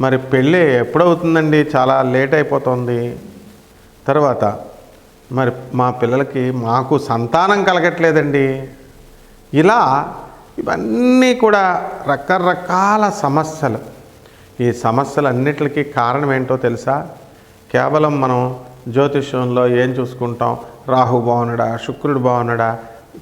మరి పెళ్ళి ఎప్పుడవుతుందండి? చాలా లేట్ అయిపోతుంది. తర్వాత మరి మా పిల్లలకి మాకు సంతానం కలగట్లేదండి. ఇలా ఇవన్నీ కూడా రకరకాల సమస్యలు. ఈ సమస్యలన్నిటికీ కారణం ఏంటో తెలుసా? కేవలం మనం జ్యోతిష్యంలో ఏం చూసుకుంటాం? రాహు బాగున్నాడా శుక్రుడు బాగున్నాడా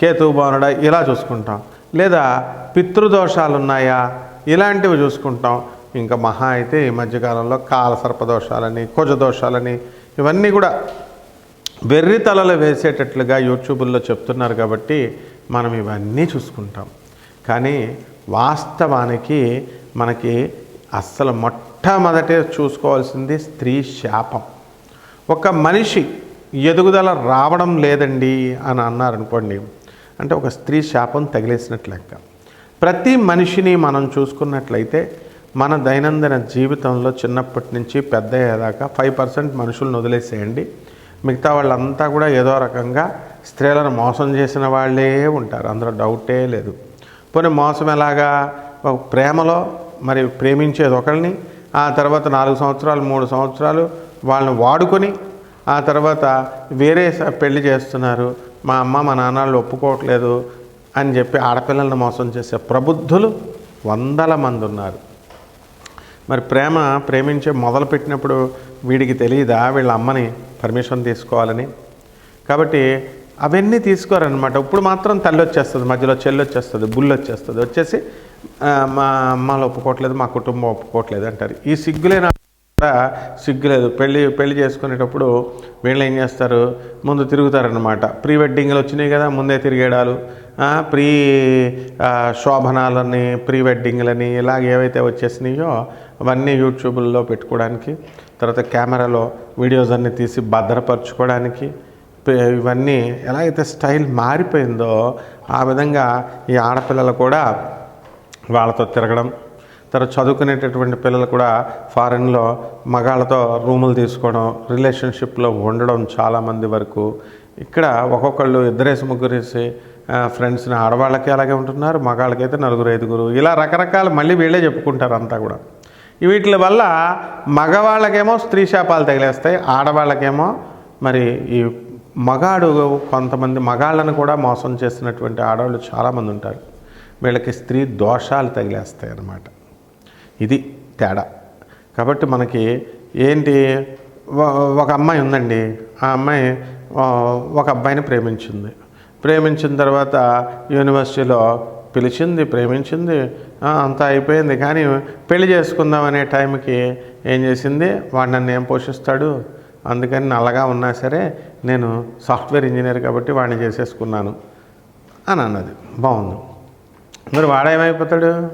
కేతువు బాగున్నాడా ఇలా చూసుకుంటాం. లేదా పితృదోషాలు ఉన్నాయా ఇలాంటివి చూసుకుంటాం. ఇంకా మహా అయితే ఈ మధ్యకాలంలో కాల సర్పదోషాలని కుజదోషాలని ఇవన్నీ కూడా వెర్రి తలలు వేసేటట్లుగా యూట్యూబుల్లో చెప్తున్నారు కాబట్టి మనం ఇవన్నీ చూసుకుంటాం. కానీ వాస్తవానికి మనకి అస్సలు మొట్టమొదట చూసుకోవాల్సింది స్త్రీ శాపం. ఒక మనిషి ఎదుగుదల రావడం లేదండి అని అన్నారనుకోండి అంటే ఒక స్త్రీ శాపం తగిలేసినట్లు లెక్క. ప్రతి మనిషిని మనం చూసుకున్నట్లయితే మన దైనందిన జీవితంలో చిన్నప్పటి నుంచి పెద్ద అయ్యేదాకా ఫైవ్ పర్సెంట్ మనుషులను వదిలేసేయండి. మిగతా వాళ్ళంతా కూడా ఏదో రకంగా స్త్రీలను మోసం చేసిన వాళ్ళే ఉంటారు. అందులో డౌటే లేదు. పోనీ మోసం ఎలాగా? ఒక ప్రేమలో మరి ప్రేమించేది ఒకరిని ఆ తర్వాత నాలుగు సంవత్సరాలు మూడు సంవత్సరాలు వాళ్ళని వాడుకొని ఆ తర్వాత వేరే పెళ్ళి చేస్తున్నారు. మా అమ్మ మా నాన్నలు ఒప్పుకోవట్లేదు అని చెప్పి ఆడపిల్లల్ని మోసం చేసే ప్రబుద్ధులు వందల మంది ఉన్నారు. మరి ప్రేమ ప్రేమించే మొదలుపెట్టినప్పుడు వీడికి తెలియదా వీళ్ళ అమ్మని పర్మిషన్ తీసుకోవాలని. కాబట్టి అవన్నీ తీసుకోరనమాట ఇప్పుడు మాత్రం తల్లి వచ్చేస్తుంది మధ్యలో చెల్లి వచ్చేస్తుంది బుల్లు వచ్చేస్తుంది. వచ్చేసి మా అమ్మలు ఒప్పుకోవట్లేదు మా కుటుంబం ఒప్పుకోవట్లేదు అంటారు. ఈ సిగ్గులేనా? కూడా సిగ్గులేదు. పెళ్ళి పెళ్ళి చేసుకునేటప్పుడు వీళ్ళు ఏం చేస్తారు? ముందు తిరుగుతారనమాట ప్రీ వెడ్డింగ్లు వచ్చినాయి కదా ముందే తిరిగేడాలు. ప్రీ శోభనాలని ప్రీ వెడ్డింగ్లని ఇలాగ ఏవైతే వచ్చేసినాయో అవన్నీ యూట్యూబ్లో పెట్టుకోవడానికి తర్వాత కెమెరాలో వీడియోస్ అన్నీ తీసి భద్రపరచుకోవడానికి ఇవన్నీ ఎలా అయితే స్టైల్ మారిపోయిందో ఆ విధంగా ఈ ఆడపిల్లలు కూడా వాళ్ళతో తిరగడం తర్వాత చదువుకునేటటువంటి పిల్లలు కూడా ఫారెన్లో మగాళ్ళతో రూములు తీసుకోవడం రిలేషన్షిప్లో ఉండడం చాలామంది వరకు. ఇక్కడ ఒక్కొక్కళ్ళు ఇద్దరేసి ముగ్గురేసి ఫ్రెండ్స్ని ఆడవాళ్ళకి అలాగే ఉంటున్నారు మగాళ్ళకైతే నలుగురు ఐదుగురు. ఇలా రకరకాల మళ్ళీ వీళ్ళే చెప్పుకుంటారు అంతా కూడా. వీటి వల్ల మగవాళ్ళకేమో స్త్రీ శాపాలు తగిలేస్తాయి ఆడవాళ్ళకేమో మరి ఈ మగాడు కొంతమంది మగాళ్ళను కూడా మోసం చేసినటువంటి ఆడవాళ్ళు చాలామంది ఉంటారు. వీళ్ళకి స్త్రీ దోషాలు తగిలేస్తాయి అన్నమాట ఇది తేడా. కాబట్టి మనకి ఏంటి ఒక అమ్మాయి ఉందండి. ఆ అమ్మాయి ఒక అబ్బాయిని ప్రేమించింది. ప్రేమించిన తర్వాత యూనివర్సిటీలో పిలిచింది ప్రేమించింది అంతా అయిపోయింది. కానీ పెళ్ళి చేసుకుందాం అనే టైంకి ఏం చేసింది వాడు నన్ను ఏం పోషిస్తాడు? అందుకని నల్లగా ఉన్నా సరే నేను సాఫ్ట్వేర్ ఇంజనీర్ కాబట్టి వాడిని చేసేసుకున్నాను అని అన్నది. బాగుంది. మరి వాడేమైపోతాడు?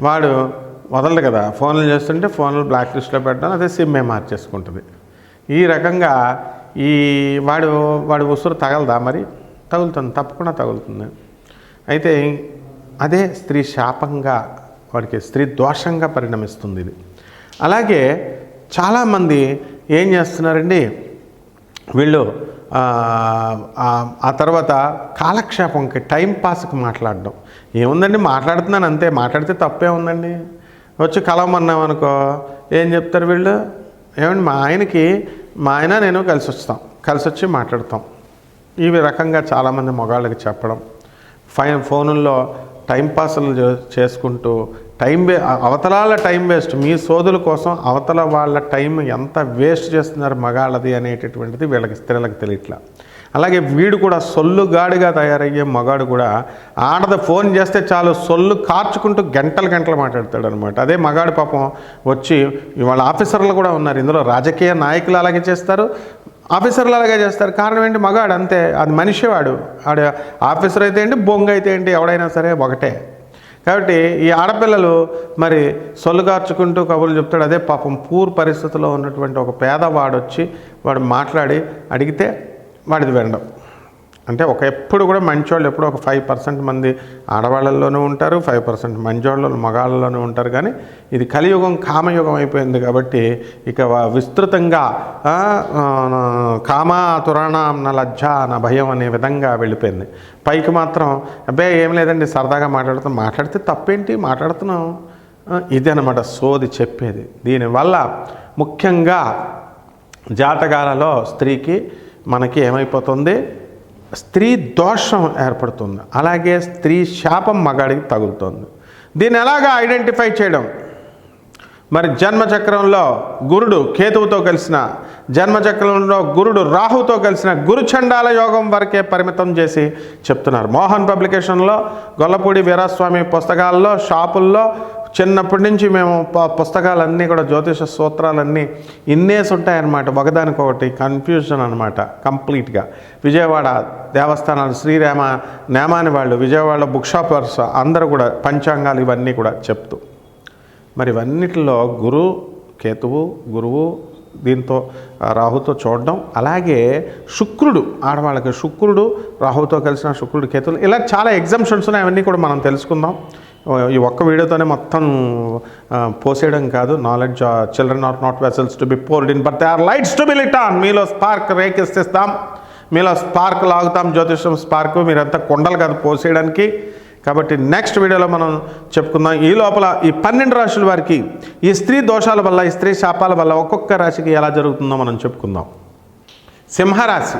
వాడు వదలదు కదా. ఫోన్లు చేస్తుంటే ఫోన్లు బ్లాక్ లిస్ట్లో పెట్టడం అదే సిమ్మే మార్చేసుకుంటుంది. ఈ రకంగా ఈ వాడు వాడు ఉసురు తగలదా మరి? తగులుతుంది తప్పకుండా తగులుతుంది. అయితే అదే స్త్రీ శాపంగా వాడికి స్త్రీ దోషంగా పరిణమిస్తుంది ఇది. అలాగే చాలామంది ఏం చేస్తున్నారండి? వీళ్ళు ఆ, ఆ తర్వాత కాలక్షేపంకి టైం పాస్కి మాట్లాడడం. ఏముందండి? మాట్లాడుతున్నాను అంతే. మాట్లాడితే తప్పే ఉందండి. వచ్చి కలవమన్నాం అనుకో ఏం చెప్తారు వీళ్ళు? ఏమండి మా ఆయనకి మా ఆయన నేను కలిసి వస్తాం కలిసి వచ్చి మాట్లాడతాం. ఈ రకంగా చాలామంది మగాళ్ళకి చెప్పడం ఫైన్ ఫోనుల్లో టైంపాస్లు చే- చేసుకుంటూ టైం వే అవతలాల టైం వేస్ట్ మీ సోదుల కోసం అవతల వాళ్ళ టైం ఎంత వేస్ట్ చేస్తున్నారు మగాళ్ళది అనేటటువంటిది వీళ్ళకి స్త్రీలకు తెలియట్లా. అలాగే వీడు కూడా సొల్లుగాడిగా తయారయ్యే మగాడు కూడా ఆడద ఫోన్ చేస్తే చాలు సొల్లు కార్చుకుంటూ గంటలు గంటలు మాట్లాడతాడు అనమాట అదే మగాడు పాపం వచ్చి వాళ్ళ ఆఫీసర్లు కూడా ఉన్నారు. ఇందులో రాజకీయ నాయకులు అలాగే చేస్తారు. ఆఫీసర్లు అలాగే చేస్తారు. కారణం ఏంటి? మగాడు అంతే. అది మనిషి వాడు ఆడు ఆఫీసర్ అయితే ఏంటి? బొంగ అయితే ఏంటి? ఎవడైనా సరే ఒకటే. కాబట్టి ఈ ఆడపిల్లలు మరి సొల్లుగార్చుకుంటూ కబుర్లు చెప్తాడు. అదే పాపం పూర్ పరిస్థితిలో ఉన్నటువంటి ఒక పేదవాడు వచ్చి వాడు మాట్లాడి అడిగితే వాడిది వినడం. అంటే ఒక ఎప్పుడు కూడా మంచోళ్ళు ఎప్పుడు ఒక ఫైవ్ పర్సెంట్ మంది ఆడవాళ్ళల్లోనూ ఉంటారు ఫైవ్ పర్సెంట్ మంచోళ్ళు మగాళ్ళలోనూ ఉంటారు. కానీ ఇది కలియుగం కామయుగం అయిపోయింది కాబట్టి ఇక విస్తృతంగా ఆ, కామ తురాణ నా లజ్జ నా భయం అనే విధంగా వెళ్ళిపోయింది. పైకి మాత్రం అబ్బాయి ఏం లేదండి సరదాగా మాట్లాడుతాం మాట్లాడితే తప్పేంటి? మాట్లాడుతున్నాం. ఆ, ఇది అనమాట సోది చెప్పేది. దీనివల్ల ముఖ్యంగా జాతకాలలో స్త్రీకి మనకి ఏమైపోతుంది? స్త్రీ దోషం ఏర్పడుతుంది. అలాగే స్త్రీ శాపం మగాడికి తగులుతుంది. దీన్ని ఎలాగా ఐడెంటిఫై చేయడం? మరి జన్మచక్రంలో గురుడు కేతువుతో కలిసిన జన్మచక్రంలో గురుడు రాహుతో కలిసిన గురుచండాల యోగం వరకే పరిమితం చేసి చెప్తున్నారు. మోహన్ పబ్లికేషన్లో గొల్లపూడి వీరాస్వామి పుస్తకాల్లో షాపుల్లో చిన్నప్పటి నుంచి మేము పుస్తకాలన్నీ కూడా జ్యోతిష సూత్రాలన్నీ ఇన్నేసి ఉంటాయన్నమాట ఒకదానికొకటి కన్ఫ్యూజన్ అనమాట కంప్లీట్గా విజయవాడ దేవస్థానాలు శ్రీరామ నేమాని వాళ్ళు విజయవాడ బుక్ షాపర్స్ అందరూ కూడా పంచాంగాలు ఇవన్నీ కూడా చెప్తూ. మరి ఇవన్నిటిలో గురు కేతువు గురువు దీంతో రాహుతో చూడడం. అలాగే శుక్రుడు ఆడవాళ్ళకి శుక్రుడు రాహుతో కలిసిన శుక్రుడు కేతులు ఇలా చాలా ఎగ్జామ్షన్స్ ఉన్నాయి అవన్నీ కూడా మనం తెలుసుకుందాం. ఈ ఒక్క వీడియోతోనే మొత్తం పోసేయడం కాదు. Knowledge children are not vessels to be poured in but they are lights to be lit on మీలో స్పార్క్ రేకెత్తిస్తాం. మీలో స్పార్క్ లాగుతాం. జ్యోతిషం స్పార్క్ మీరంతా కొండలు కాదు పోసేయడానికి. కాబట్టి నెక్స్ట్ వీడియోలో మనం చెప్పుకుందాం. ఈ లోపల ఈ పన్నెండు రాశుల వారికి ఈ స్త్రీ దోషాల వల్ల ఈ స్త్రీ శాపాల వల్ల ఒక్కొక్క రాశికి ఎలా జరుగుతుందో మనం చెప్పుకుందాం. సింహరాశి.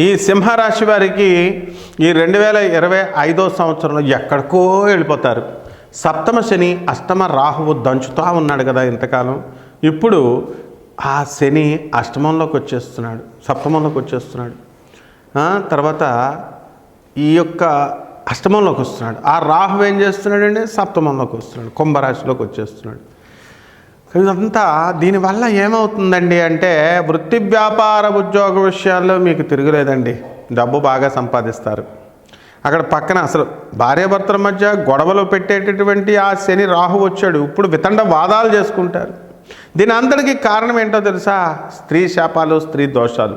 ఈ సింహరాశి వారికి ఈ రెండు వేల ఇరవై ఐదో సంవత్సరంలో ఎక్కడికో వెళ్ళిపోతారు. సప్తమ శని అష్టమ రాహువు దంచుతా ఉన్నాడు కదా ఇంతకాలం. ఇప్పుడు ఆ శని అష్టమంలోకి వచ్చేస్తున్నాడు సప్తమంలోకి వచ్చేస్తున్నాడు. తర్వాత ఈ యొక్క అష్టమంలోకి వస్తున్నాడు. ఆ రాహు ఏం చేస్తున్నాడండి? సప్తమంలోకి వస్తున్నాడు కుంభరాశిలోకి వచ్చేస్తున్నాడు. ఇదంతా దీనివల్ల ఏమవుతుందండి అంటే వృత్తి వ్యాపార ఉద్యోగ విషయాల్లో మీకు తిరుగులేదండి. డబ్బు బాగా సంపాదిస్తారు. అక్కడ పక్కన అసలు భార్యాభర్తల మధ్య గొడవలు పెట్టేటటువంటి ఆ శని రాహు వచ్చాడు. ఇప్పుడు వితండ వాదాలు చేసుకుంటారు. దీని అందరికీ కారణం ఏంటో తెలుసా? స్త్రీ శాపాలు స్త్రీ దోషాలు.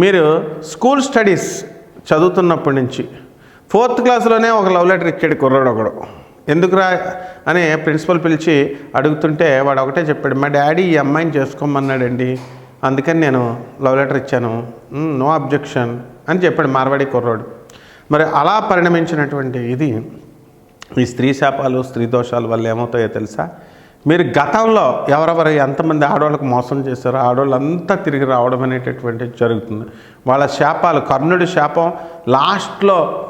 మీరు స్కూల్ స్టడీస్ చదువుతున్నప్పటి నుంచి ఫోర్త్ క్లాస్లోనే ఒక లవ్ లెటర్ ఇచ్చాడు కుర్రాడు ఒకడు. ఎందుకురా అని ప్రిన్సిపల్ పిలిచి అడుగుతుంటే వాడు ఒకటే చెప్పాడు మా డాడీ ఈ అమ్మాయిని చేసుకోమన్నాడండి. అందుకని నేను లవ్ లెటర్ ఇచ్చాను. నో అబ్జెక్షన్ అని చెప్పాడు మార్వాడి కుర్రాడు. మరి అలా పరిణమించినటువంటి ఇది ఈ స్త్రీ శాపాలు స్త్రీ దోషాల వల్ల ఏమవుతాయో తెలుసా? మీరు గతంలో ఎవరెవరు ఎంతమంది ఆడవాళ్ళకు మోసం చేశారో ఆడవాళ్ళంతా తిరిగి రావడం అనేటటువంటిది జరుగుతుంది. వాళ్ళ శాపాలు కర్ణుడి శాపం లాస్ట్లో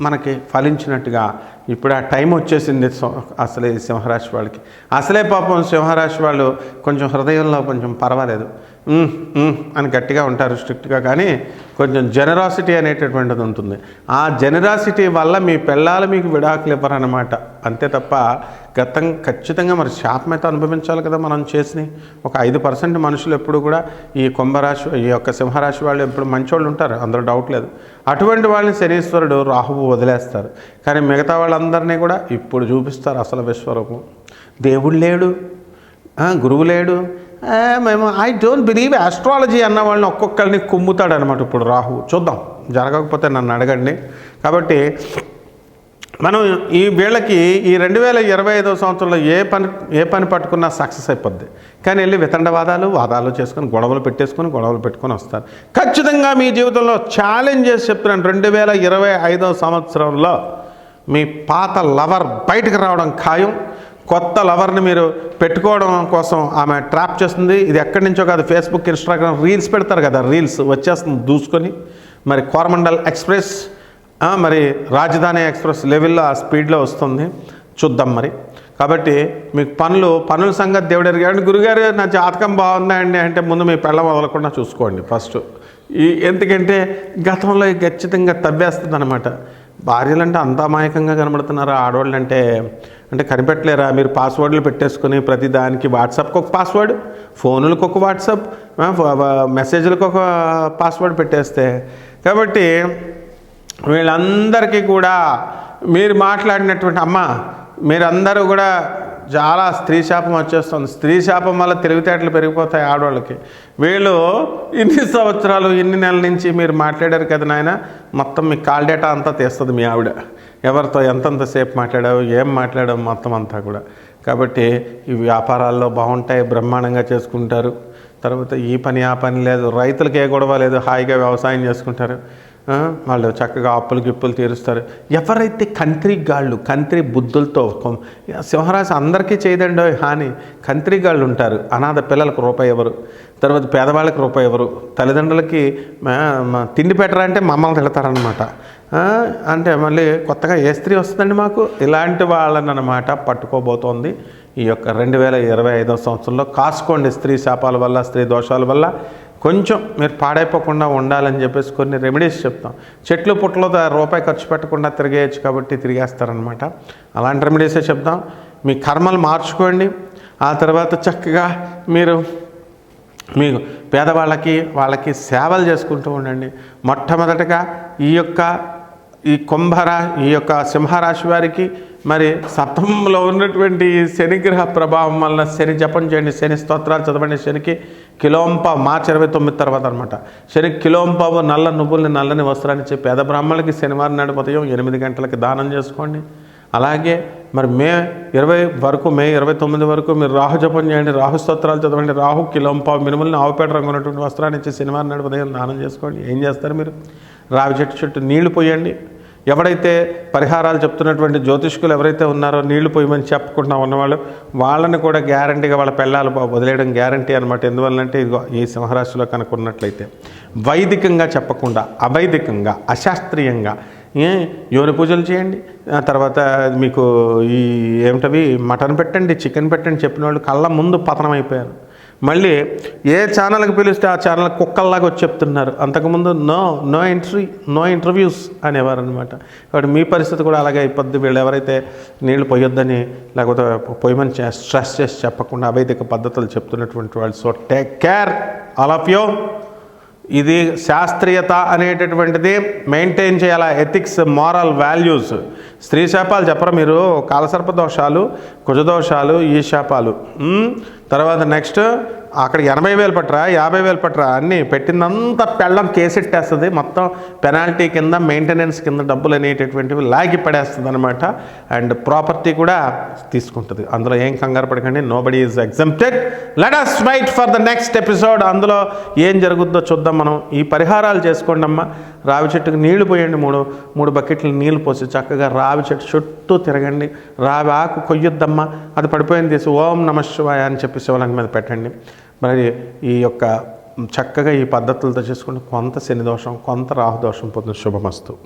మనకి ఫలించినట్టుగా ఇప్పుడు ఆ టైం వచ్చేసింది అసలే సింహరాశి వాళ్ళకి. అసలే పాపం సింహరాశి వాళ్ళు కొంచెం హృదయంలో కొంచెం పర్వాలేదు. అని గట్టిగా ఉంటారు స్ట్రిక్ట్గా కానీ కొంచెం జెనరాసిటీ అనేటటువంటిది ఉంటుంది. ఆ జెనరాసిటీ వల్ల మీ పిల్లలు మీకు విడాకులు ఇవ్వరన్నమాట. అంతే తప్ప గతం ఖచ్చితంగా మరి శాపం అయితే అనుభవించాలి కదా మనం చేసినవి. ఒక ఐదు పర్సెంట్ మనుషులు ఎప్పుడు కూడా ఈ కుంభరాశి ఈ యొక్క సింహరాశి వాళ్ళు ఎప్పుడు మంచోళ్ళు ఉంటారు అందులో డౌట్ లేదు. అటువంటి వాళ్ళని శనీశ్వరుడు రాహువు వదిలేస్తారు. కానీ మిగతా వాళ్ళందరినీ కూడా ఇప్పుడు చూపిస్తారు అసలు విశ్వరూపం. దేవుడు లేడు. గురువు లేడు. మేము ఐ డోంట్ బిలీవ్ ఆస్ట్రాలజీ అన్న వాళ్ళని ఒక్కొక్కరిని కుమ్ముతాడనమాట ఇప్పుడు రాహు. చూద్దాం. జరగకపోతే నన్ను అడగండి. కాబట్టి మనం ఈ వీళ్ళకి ఈ రెండు వేల ఇరవై ఐదో సంవత్సరంలో ఏ పని ఏ పని పట్టుకున్నా సక్సెస్ అయిపోద్ది. కానీ వెళ్ళి వితండవాదాలు వాదాలు చేసుకొని గొడవలు పెట్టేసుకొని గొడవలు పెట్టుకొని వస్తారు. ఖచ్చితంగా మీ జీవితంలో ఛాలెంజ్ చేసి చెప్తున్నాను. రెండు వేల ఇరవై ఐదో సంవత్సరంలో మీ పాత లవర్ బయటకు రావడం ఖాయం. కొత్త లవర్ని మీరు పెట్టుకోవడం కోసం ఆమె ట్రాప్ చేస్తుంది. ఇది ఎక్కడి నుంచో కాదు ఫేస్బుక్ ఇన్స్టాగ్రామ్ రీల్స్ పెడతారు కదా రీల్స్ వచ్చేస్తుంది దూసుకొని. మరి కోరమండల్ ఎక్స్ప్రెస్ మరి రాజధాని ఎక్స్ప్రెస్ లెవెల్లో ఆ స్పీడ్లో వస్తుంది. చూద్దాం మరి. కాబట్టి మీకు పనులు పనుల సంగతి దేవుడు ఎరిగాడు గురుగారు నా జాతకం బాగుందండి అంటే ముందు మీ పెళ్ళ వదలకుండా చూసుకోండి ఫస్ట్. ఈ ఎందుకంటే గతంలో ఖచ్చితంగా తవ్వేస్తుంది అనమాట భార్యలు అంటే అంత అమాయకంగా కనబడుతున్నారు ఆడవాళ్ళంటే అంటే కనిపెట్టలేరా? మీరు పాస్వర్డ్లు పెట్టేసుకుని ప్రతి దానికి వాట్సాప్కి ఒక పాస్వర్డ్ ఫోనులకు ఒక వాట్సాప్ మెసేజ్లకు ఒక పాస్వర్డ్ పెట్టేస్తే. కాబట్టి వీళ్ళందరికీ కూడా మీరు మాట్లాడినటువంటి అమ్మ మీరందరూ కూడా చాలా స్త్రీ శాపం వచ్చేస్తుంది. స్త్రీ శాపం వల్ల తెలివితేటలు పెరిగిపోతాయి ఆడవాళ్ళకి. వీళ్ళు ఇన్ని సంవత్సరాలు ఇన్ని నెలల నుంచి మీరు మాట్లాడారు కదా నాయన మొత్తం మీ కాల్ డేటా అంతా తీస్తుంది మీ ఆవిడ. ఎవరితో ఎంతంతసేపు మాట్లాడావు ఏం మాట్లాడావు మొత్తం అంతా కూడా. కాబట్టి ఈ వ్యాపారాల్లో బాగుంటాయి బ్రహ్మాండంగా చేసుకుంటారు. తర్వాత ఈ పని ఆ పని లేదు. రైతులకు ఏ గొడవ లేదు హాయిగా వ్యవసాయం చేసుకుంటారు. వాళ్ళు చక్కగా అప్పులు గిప్పులు తీరుస్తారు. ఎవరైతే కంత్రి గాళ్ళు కంత్రి బుద్ధులతో సింహరాశి అందరికీ చేయదండి హాని. కంత్రి గాళ్ళు ఉంటారు. అనాథ పిల్లలకు రూపాయి ఎవరు? తర్వాత పేదవాళ్ళకి రూపాయి ఎవరు? తల్లిదండ్రులకి మా- తిండి పెట్టరా అంటే మమ్మల్ని తిడతారనమాట అంటే మళ్ళీ కొత్తగా ఏ స్త్రీ వస్తుందండి మాకు? ఇలాంటి వాళ్ళని అనమాట పట్టుకోబోతోంది. ఈ యొక్క రెండు వేల ఇరవై ఐదో సంవత్సరంలో కాసుకోండి స్త్రీ శాపాల వల్ల స్త్రీ దోషాల వల్ల. కొంచెం మీరు పాడైపోకుండా ఉండాలని చెప్పేసి కొన్ని రెమెడీస్ చెప్తాం. చెట్లు పుట్టలో రూపాయి ఖర్చు పెట్టకుండా తిరిగేయచ్చు కాబట్టి తిరిగేస్తారనమాట అలాంటి రెమెడీసే చెప్తాం. మీ కర్మలు మార్చుకోండి. ఆ తర్వాత చక్కగా మీరు మీకు పేదవాళ్ళకి వాళ్ళకి సేవలు చేసుకుంటూ ఉండండి. మొట్టమొదటగా ఈ యొక్క ఈ కుంభరా ఈ యొక్క సింహరాశి వారికి మరి సప్తమంలో ఉన్నటువంటి ఈ శనిగ్రహ ప్రభావం వలన శని జపం చేయండి శని స్తోత్రాలు చదవండి శనికి కిలోంప మార్చి ఇరవై తొమ్మిది తర్వాత అనమాట శని కిలోంపావు నల్ల నువ్వుల్ని నల్లని వస్త్రాన్ని చెప్పి పేద బ్రాహ్మణులకి శనివారం నాడు ఉదయం ఎనిమిది గంటలకి దానం చేసుకోండి. అలాగే మరి మే ఇరవై వరకు మే ఇరవై తొమ్మిది వరకు మీరు రాహు జపం చేయండి రాహు స్తోత్రాలు చదవండి రాహు కిలంప మినుమల్ని ఆవుపేట రంగు ఉన్నటువంటి వస్త్రాన్ని ఇచ్చి శనివారం నాడు ఉదయం దానం చేసుకోండి. ఏం చేస్తారు మీరు? రావి చెట్టు చుట్టూ నీళ్ళు పోయండి. ఎవడైతే పరిహారాలు చెప్తున్నటువంటి జ్యోతిష్కులు ఎవరైతే ఉన్నారో నీళ్ళు పోయమని చెప్పకుండా ఉన్నవాళ్ళు వాళ్ళని కూడా గ్యారంటీగా వాళ్ళ పెళ్ళాలు వదిలేయడం గ్యారంటీ అనమాట ఎందువల్లంటే ఇదిగో ఈ సింహరాశిలో కనుక్కున్నట్లయితే వైదికంగా చెప్పకుండా అవైదికంగా అశాస్త్రీయంగా యోని పూజలు చేయండి. ఆ తర్వాత మీకు ఈ ఏమిటవి? మటన్ పెట్టండి చికెన్ పెట్టండి చెప్పిన వాళ్ళు కళ్ళ ముందు పతనం అయిపోయారు మళ్ళీ ఏ ఛానల్కి పిలిస్తే ఆ ఛానల్ కుక్కల్లాగా వచ్చి చెప్తున్నారు. అంతకుముందు no no entry no interviews అనేవారు అనమాట కాబట్టి మీ పరిస్థితి కూడా అలాగే అయిపోద్ది. వీళ్ళు ఎవరైతే నీళ్ళు పోయొద్దని లేకపోతే పొయ్యమని చే- స్ట్రెస్ చేసి చెప్పకుండా అవైదిక పద్ధతులు చెప్తున్నటువంటి వాళ్ళు. So take care all of you. ఇది శాస్త్రీయత అనేటటువంటిది మెయింటైన్ చేయాల? ఎథిక్స్ మారల్ వాల్యూస్ స్త్రీ శాపాలు చెప్పరా మీరు? కాలసర్ప దోషాలు కుజదోషాలు ఈ శాపాలు. తర్వాత నెక్స్ట్ అక్కడ ఎనభై వేలు పట్టరా యాభై వేలు పట్టరా అన్నీ పెట్టిందంతా పెళ్ళం కేసెట్టేస్తుంది. మొత్తం పెనాల్టీ కింద మెయింటెనెన్స్ కింద డబ్బులు అనేటటువంటివి లాగి పడేస్తుంది అనమాట అండ్ ప్రాపర్టీ కూడా తీసుకుంటుంది. అందులో ఏం కంగారు పడకండి. Nobody is exempted let us wait for the next episode అందులో ఏం జరుగుద్దో చూద్దాం మనం. ఈ పరిహారాలు చేసుకోండి అమ్మా రావి చెట్టుకు నీళ్ళు పోయండి మూడు మూడు బకెట్లు నీళ్ళు పోసి చక్కగా రావి చెట్టు చుట్టూ తిరగండి. రావి ఆకు కొయ్యొద్దమ్మా అది పడిపోయింది తీసి ఓం నమ శివాయ అని చెప్పి శివలింగం మీద పెట్టండి. మరి ఈ యొక్క చక్కగా ఈ పద్ధతులతో చేసుకుంటే కొంత శని దోషం కొంత రాహు దోషం పొందిన శుభమస్తు.